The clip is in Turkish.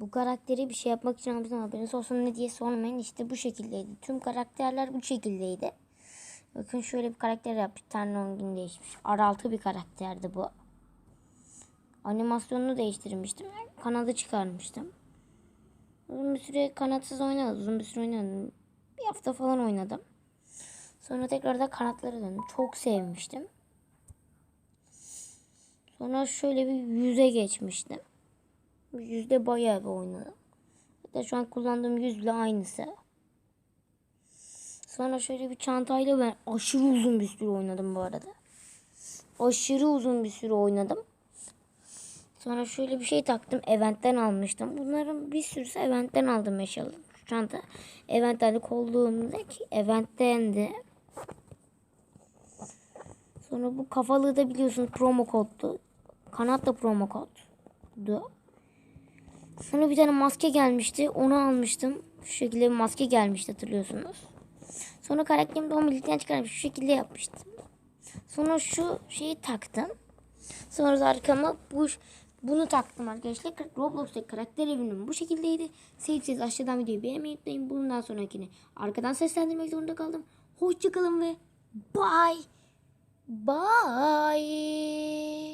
Bu karakteri bir şey yapmak için almıştım haberiniz olsun ne diye sormayın. İşte bu şekildeydi. Tüm karakterler bu şekildeydi. Bakın şöyle bir karakter yapmış. Tane 10 gün değişmiş. Araltı bir karakterdi bu. Animasyonunu değiştirmiştim. Kanadı çıkarmıştım. Uzun bir süre kanatsız oynadım. Uzun bir süre oynadım. Bir hafta falan oynadım. Sonra tekrar da kanatlara döndüm. Çok sevmiştim. Sonra şöyle bir yüze geçmiştim. Yüzde bayağı bir oynadım. Hatta şu an kullandığım yüzle aynısı. Sonra şöyle bir çantayla ben aşırı uzun bir süre oynadım bu arada. Aşırı uzun bir süre oynadım. Sonra şöyle bir şey taktım. Eventten almıştım. Bunların bir sürüsü eventten aldım eşyalı. Şu çanta eventten de kolluğumdaki eventtendi. Sonra bu kafalığı da biliyorsunuz promo koddu. Kanat da promo koddu. Sonra bir tane maske gelmişti. Onu almıştım. Şu şekilde bir maske gelmişti hatırlıyorsunuz. Sonra karakterimi de o milikten çıkarmış. Şu şekilde yapmıştım. Sonra şu şeyi taktım. Sonra da arkama bu bunu taktım arkadaşlar. Roblox'taki karakter evinin bu şekildeydi. Sevdiyseniz aşağıdan videoyu beğenmeyi unutmayın. Bundan sonrakini arkadan seslendirmek zorunda kaldım. Hoşçakalın ve bye. Bye.